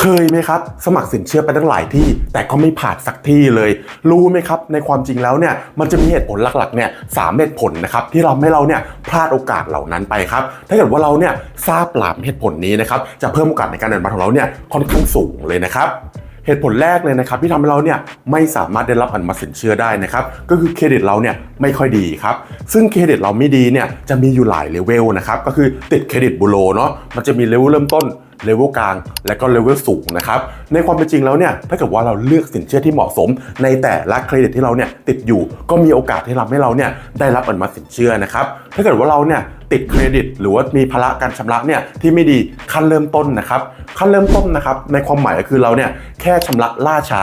เคยไหมครับ สมัครสินเชื่อไปตั้งหลายที่ แต่ก็ไม่ผ่านสักที่เลย รู้ไหมครับ ในความจริงแล้วเนี่ยมันจะมีเหตุผลหลักๆเนี่ยสามเหตุผลนะครับที่เราไม่เราเนี่ยพลาดโอกาสเหล่านั้นไปครับถ้าเกิดว่าเราเนี่ยทราบหลามเหตุผลนี้นะครับจะเพิ่มโอกาสในการเดินบัตรของเราเนี่ยค่อนข้างสูงเลยนะครับเหตุผลแรกเลยนะครับที่ทำให้เราเนี่ยไม่สามารถได้รับอนุมัติสินเชื่อได้นะครับก็คือเครดิตเราเนี่ยไม่ค่อยดีครับซึ่งเครดิตเราไม่ดีเนี่ยจะมีอยู่หลายเลเวลนะครับก็คือติดเครดิตบูโรเนาะมันจะมีเลเวลเริ่มต้น เลเวลกลาง และก็เลเวลสูงนะครับในความเป็นจริงแล้วเนี่ยถ้าเกิดว่าเราเลือกสินเชื่อที่เหมาะสม ในแต่ละเครดิตที่เราเนี่ยติดอยู่ ก็มีโอกาสที่ทำให้เราเนี่ยได้รับอนุมัติสินเชื่อนะครับถ้าเกิดว่าเราเนี่ย ติดเครดิต หรือว่ามีภาระการชำระเนี่ยที่ไม่ดีขั้นเริ่มต้นนะครับขั้นเริ่มต้นนะครับในความหมายก็คือเราเนี่ยแค่ชำระล่าช้า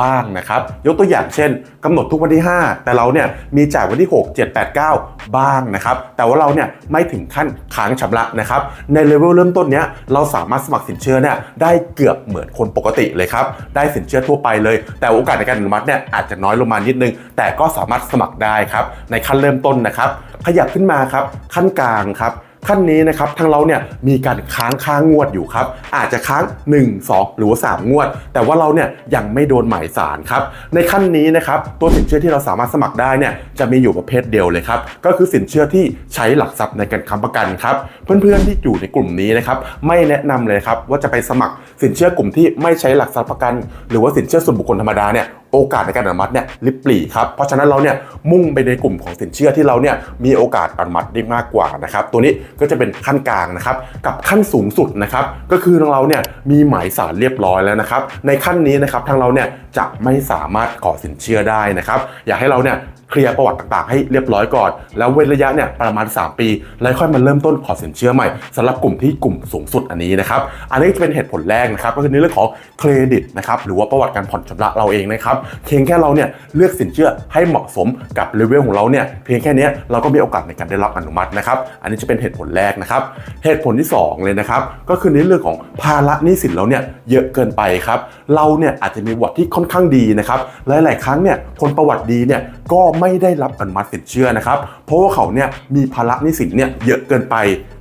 บ้างนะครับยกตัวอย่างเช่นกำหนดทุกวันที่ 5 แต่เราเนี่ยมีจ่ายวันที่ 6 7 8 9 บ้างนะครับแต่ว่าเราเนี่ยไม่ถึงขั้นค้างชำระนะครับในเลเวลเริ่มต้นเนี้ยเราสามารถสมัครสินเชื่อเนี่ยได้เกือบเหมือนคนปกติเลยครับได้สินเชื่อทั่วไปเลย แต่โอกาสในการอนุมัติเนี่ยอาจจะน้อยลงมานิดนึง แต่ก็สามารถสมัครได้ครับในขั้นเริ่มต้นนะครับขยับขึ้นมาครับขั้นกลางครับขั้นนี้นะครับทางเราเนี่ยมีการค้างค่างงวดอยู่ครับอาจจะค้าง 1 2 หรือว่า3งวด แต่ว่าเราเนี่ยยังไม่โดนหมายสารครับในขั้นนี้นะครับตัวสินเชื่อที่เราสามารถสมัครได้เนี่ยจะมีอยู่ประเภทเดียวเลยครับก็คือสินเชื่อที่ใช้หลักทรัพย์ในการค้ำประกันครับเพื่อนๆที่อยู่ในกลุ่มนี้นะครับไม่แนะนำเลยครับว่าจะไปสมัครสินเชื่อกลุ่มที่ไม่ใช้หลักทรัพย์ประกัน หรือว่าสินเชื่อส่วนบุคคลธรรมดาเนี่ย โอกาสในการอนุมัติเนี่ยลิบปลีครับเพราะฉะนั้นเราเนี่ยมุ่งไปในกลุ่มของสินเชื่อที่เราเนี่ยมีโอกาสอนุมัติได้มากกว่านะครับตัวนี้ก็จะเป็นขั้นกลางนะครับกับขั้นสูงสุดนะครับก็คือทางเราเนี่ยมีหมายสารเรียบร้อยแล้วนะครับในขั้นนี้นะครับทางเราเนี่ยจะไม่สามารถขอสินเชื่อได้นะครับอยากให้เราเนี่ย เคลียร์ประวัติต่างๆ ให้เรียบร้อยก่อน แล้วเว้นระยะเนี่ยประมาณ 3 ปี แล้วค่อยมาเริ่มต้นขอสินเชื่อใหม่สำหรับกลุ่มที่กลุ่มสูงสุดอันนี้นะครับอันนี้จะเป็นเหตุผลแรกนะครับก็คือในเรื่องของเครดิตนะครับหรือว่าประวัติการผ่อนชำระเราเองนะครับเพียงแค่เราเนี่ยเลือกสินเชื่อให้เหมาะสมกับเลเวลของเราเนี่ยเพียงแค่นี้เราก็มีโอกาสในการได้รับอนุมัตินะครับอันนี้จะเป็นเหตุผลแรกนะครับเหตุผลที่สองเลยนะครับก็คือในเรื่องของภาระหนี้สินเราเนี่ยเยอะเกินไปครับเราเนี่ยอาจจะมีประวัติที่ค่อนข้างดีนะครับหลาย ๆ ครั้งเนี่ยคนประวัติดีเนี่ยก็ไม่ได้รับอนุมัติสินเชื่อนะครับ เพราะว่าเขาเนี่ยมีภาระหนี้สินเนี่ยเยอะเกินไป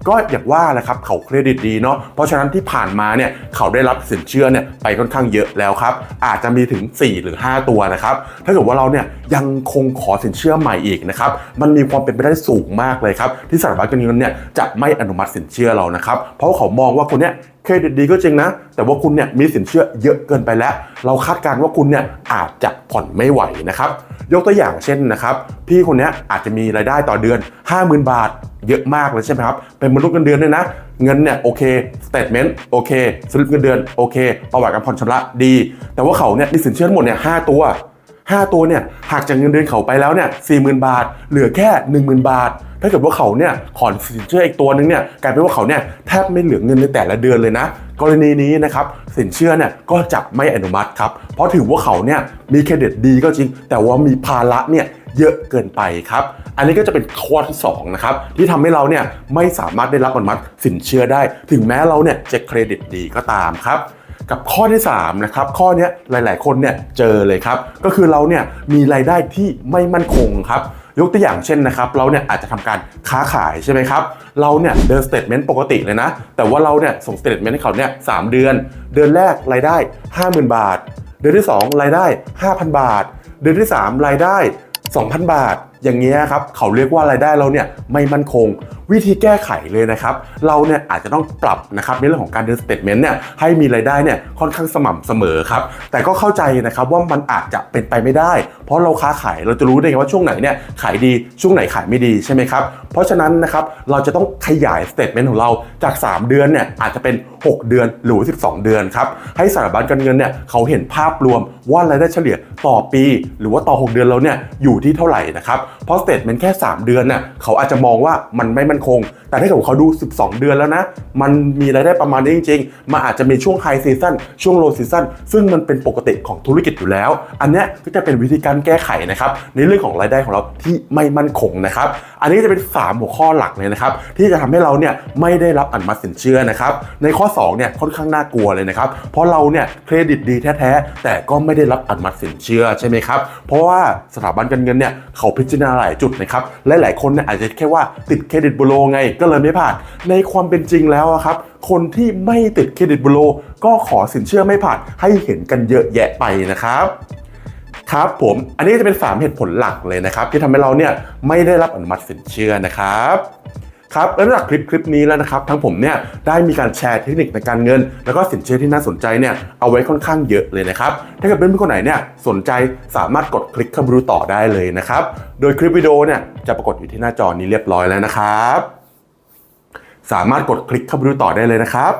ก็อย่างว่าแหละครับเขาเครดิตดีเนาะเพราะฉะนั้นที่ผ่านมาเนี่ยเขาได้รับสินเชื่อเนี่ยไปค่อนข้างเยอะแล้วครับ อาจจะมีถึง 4 หรือ 5 ตัวนะครับถ้าเกิดว่าเราเนี่ยยังคงขอสินเชื่อใหม่อีกนะครับมันมีความเป็นไปได้สูงมากเลยครับที่สถาบันการเงินเนี่ยจะไม่อนุมัติสินเชื่อเรานะครับ เพราะว่าเขามองว่าคนเนี้ย เครดิตดีก็จริงนะ แต่ว่าคุณเนี่ยมีสินเชื่อเยอะเกินไปแล้ว เราคาดการณ์ว่าคุณเนี่ยอาจจะผ่อนไม่ไหวนะครับ ยกตัวอย่างเช่นนะครับพี่คนนี้อาจจะมีรายได้ต่อเดือน 50,000 บาทเยอะมากเลยใช่ไหมครับ เป็นมนุษย์เงินเดือนด้วยนะ เงินเนี่ยโอเคสเตทเมนต์โอเคสลิปเงินเดือนโอเคประวัติการผ่อนชำระดี แต่ว่าเขาเนี่ยมีสินเชื่อทั้งหมดเนี่ยหตัว 5 ตัวเนี่ยหากจากเงินเดือนเขาไปแล้วเนี่ยสี่หมื่นบาท เหลือแค่ 10,000 บาท ถ้าเกิดว่าเขาเนี่ยขอนสินเชื่ออีกตัวนึงเนี่ยกลายเป็นว่าเขาเนี่ยแทบไม่เหลือเงินในแต่ละเดือนเลยนะ กรณีนี้นะครับสินเชื่อเนี่ยก็จะไม่อนุมัติครับเพราะถือว่าเขาเนี่ยมีเครดิตดีก็จริง แต่ว่ามีภาระเนี่ยเยอะเกินไปครับ อันนี้ก็จะเป็นข้อที่2นะครับที่ทำให้เราเนี่ยไม่สามารถได้รับอนุมัติสินเชื่อได้ ถึงแม้เราเนี่ยจะเครดิตดีก็ตามครับกับข้อที่3นะครับข้อนี้หลาย ๆ คนเนี่ยเจอเลยครับ ก็คือเราเนี่ยมีรายได้ที่ไม่มั่นคงครับ ยกตัวอย่างเช่นนะครับ เราเนี่ยอาจจะทำการค้าขายใช่ไหมครับ เราเนี่ยเดินสเตทเมนต์ปกติเลยนะ แต่ว่าเราเนี่ยส่งสเตทเมนต์ให้เขาเนี่ยสเดือน เดือนแรกรายได้ 50,000 บาท เดือนที่ 2 รายได้ 5,000 บาท เดือนที่ 3 รายได้ 2,000 บาทอย่างเงี้ยครับเขาเรียกว่ารายได้เราเนี่ยไม่มั่นคง วิธีแก้ไขเลยนะครับ เราเนี่ยอาจจะต้องปรับนะครับในเรื่องของการเดินสเตทเมนต์เนี่ยให้มีรายได้เนี่ยค่อนข้างสม่ำเสมอครับแต่ก็เข้าใจนะครับว่ามันอาจจะเป็นไปไม่ได้ เพราะเราค้าขายเราจะรู้ได้ไงว่าช่วงไหนเนี่ยขายดีช่วงไหนขายไม่ดีใช่ไหมครับเพราะฉะนั้นนะครับเราจะต้องขยายสเตทเมนต์ของเราจาก 3 เดือนเนี่ยอาจจะเป็น 6 เดือนหรือ 12 เดือนครับให้สถาบันการเงินเนี่ยเขาเห็นภาพรวมว่ารายได้เฉลี่ยต่อปี หรือว่าต่อ 6 เดือนเราเนี่ยอยู่ที่เท่าไหร่นะครับเพราะสเตทเมนแค่ 3 เดือนน่ะเขาอาจจะมองว่ามันไม่มั่นคง แต่ถ้าเกิดเขาดู 12 เดือนแล้วนะ มันมีรายได้ประมาณนี้จริงๆ มันอาจจะมีช่วงไฮซีซันช่วงโลซีซันซึ่งมันเป็นปกติของธุรกิจอยู่แล้ว อันนี้ก็จะเป็นวิธีการแก้ไขนะครับในเรื่องของรายได้ของเราที่ไม่มั่นคงนะครับอันนี้จะเป็น 3 หัวข้อหลักเลยนะครับที่จะทำให้เราเนี่ยไม่ได้รับอนุมัติสินเชื่อนะครับในข้อ2เนี่ยค่อนข้างน่ากลัวเลยนะครับเพราะเราเนี่ยเครดิตดีแท้ๆแต่ก็ไม่ได้รับอนุมัติสินเชื่อใช่ไหมครับเพราะว่าสถาบันการเงินเนี่ยเขาพิจารณาหลายจุดนะครับและหลายคนเนี่ยอาจจะแค่ว่าติดเครดิตบูโรไงก็เลยไม่ผ่าน ในความเป็นจริงแล้วครับคนที่ไม่ติดเครดิตบูโรก็ขอสินเชื่อไม่ผ่านให้เห็นกันเยอะแยะไปนะครับครับผมอันนี้จะเป็น 3 เหตุผลหลักเลยนะครับ ที่ทำให้เราเนี่ยไม่ได้รับอนุมัติสินเชื่อนะครับ ครับและจากคลิปคลิปนี้แล้วนะครับทั้งผมเนี่ยได้มีการแชร์เทคนิคในการเงิน แล้วก็สินเชื่อที่น่าสนใจเนี่ยเอาไว้ค่อนข้างเยอะเลยนะครับถ้าเกิดเพื่อนๆคนไหนเนี่ยสนใจสามารถกดคลิกเข้าไปดูต่อได้เลยนะครับโดยคลิปวิดีโอเนี่ยจะปรากฏอยู่ที่หน้าจอนี้เรียบร้อยแล้วนะครับ สามารถกดคลิกเข้าไปดูต่อได้เลยนะครับ